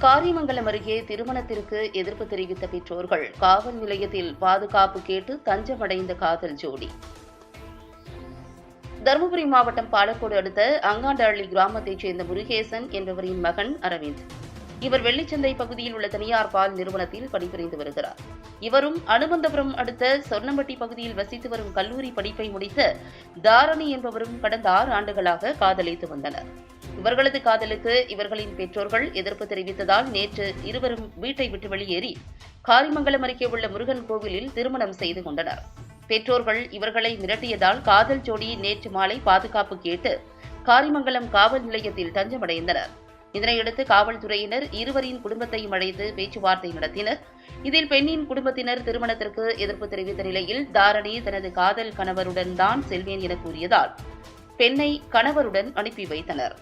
காரியமங்கலம் அருகே திருமணத்திற்கு எதிர்ப்பு தெரிவித்த பெற்றோர்கள் காவல் நிலையத்தில் பாதுகாப்பு கேட்டு தஞ்சமடைந்த காதல் ஜோடி. தருமபுரி மாவட்டம் பாலக்கோடு அடுத்த அங்காண்டஹள்ளி கிராமத்தைச் சேர்ந்த முருகேசன் என்பவரின் மகன் அரவிந்த். இவர் வெள்ளிச்சந்தை பகுதியில் உள்ள தனியார் பால் நிறுவனத்தில் பணிபுரிந்து வருகிறார். இவரும் அனுமந்தபுரம் அடுத்த சொர்ணம்பட்டி பகுதியில் வசித்து வரும் கல்லூரி படிப்பை முடித்த தாரணி என்பவரும் கடந்த ஆறு ஆண்டுகளாக காதலித்து வந்தனர். இவர்களது காதலுக்கு இவர்களின் பெற்றோர்கள் எதிர்ப்பு தெரிவித்ததால் நேற்று இருவரும் வீட்டை விட்டு வெளியேறி காரிமங்கலம் அருகே உள்ள முருகன் கோவிலில் திருமணம் செய்து கொண்டனர். பெற்றோர்கள் இவர்களை மிரட்டியதால் காதல் ஜோடி நேற்று மாலை பாதுகாப்பு கேட்டு காரிமங்கலம் காவல் நிலையத்தில் தஞ்சமடைந்தனர். இதனையடுத்து காவல்துறையினர் இருவரின் குடும்பத்தையும் அழைத்து பேச்சுவார்த்தை நடத்தினர். இதில் பெண்ணின் குடும்பத்தினர் திருமணத்திற்கு எதிர்ப்பு தெரிவித்த நிலையில் தாரணி தனது காதல் கணவருடன் தான் செல்வேன் என கூறியதால் பெண்ணை கணவருடன் அனுப்பி வைத்தனர்.